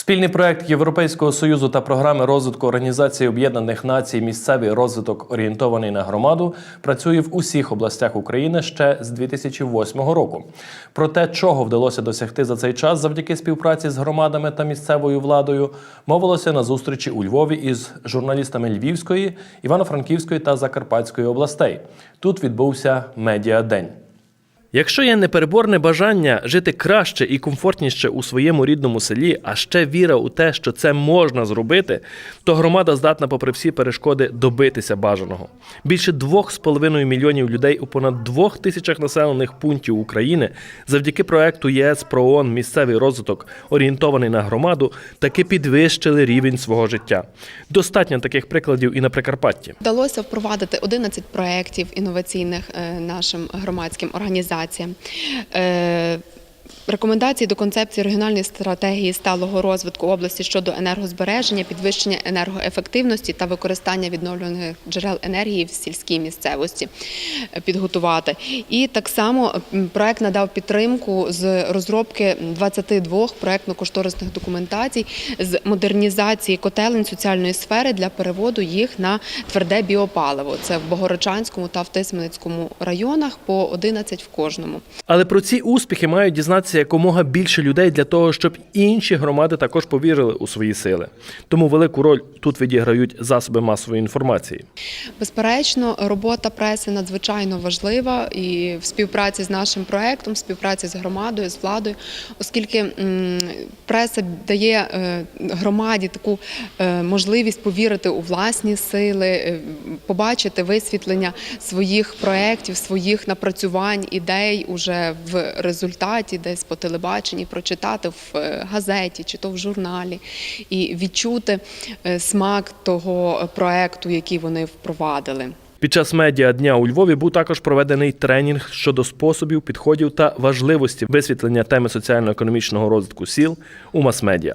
Спільний проект Європейського союзу та програми розвитку Організації Об'єднаних Націй місцевий розвиток орієнтований на громаду працює в усіх областях України ще з 2008 року. Про те, чого вдалося досягти за цей час завдяки співпраці з громадами та місцевою владою, мовилося на зустрічі у Львові із журналістами Львівської, Івано-Франківської та Закарпатської областей. Тут відбувся медіадень. Якщо є непереборне бажання жити краще і комфортніше у своєму рідному селі, а ще віра у те, що це можна зробити, то громада здатна, попри всі перешкоди, добитися бажаного. Більше 2,5 мільйонів людей у понад двох тисячах населених пунктів України завдяки проекту ЄС про ООН місцевий розвиток, орієнтований на громаду, таки підвищили рівень свого життя. Достатньо таких прикладів і на Прикарпатті. Вдалося впровадити 11 проєктів інноваційних е, нашим громадським організаціям. Е, Рекомендації до концепції регіональної стратегії сталого розвитку області щодо енергозбереження, підвищення енергоефективності та використання відновлюваних джерел енергії в сільській місцевості е, підготувати. І так само проект надав підтримку з розробки 22 проектно-кошторисних документацій з модернізації котелень соціальної сфери для переводу їх на тверде біопаливо. Це в Богородчанському та в Тисменицькому районах по 11 в кожному. Але про ці успіхи мають дізнатися якомога більше людей для того, щоб інші громади також повірили у свої сили. Тому велику роль тут відіграють засоби масової інформації. Безперечно, робота преси надзвичайно важлива і в співпраці з нашим проектом, в співпраці з громадою, з владою, оскільки преса дає е, громаді таку е, можливість повірити у власні сили, е, побачити висвітлення своїх проєктів, своїх напрацювань, ідей уже в результаті, десь по телебаченні, прочитати в е, газеті чи то в журналі, і відчути е, смак того проекту, який вони впровадили. Під час медіа дня у Львові був також проведений тренінг щодо способів, підходів та важливості висвітлення теми соціально-економічного розвитку сіл у мас-медіа.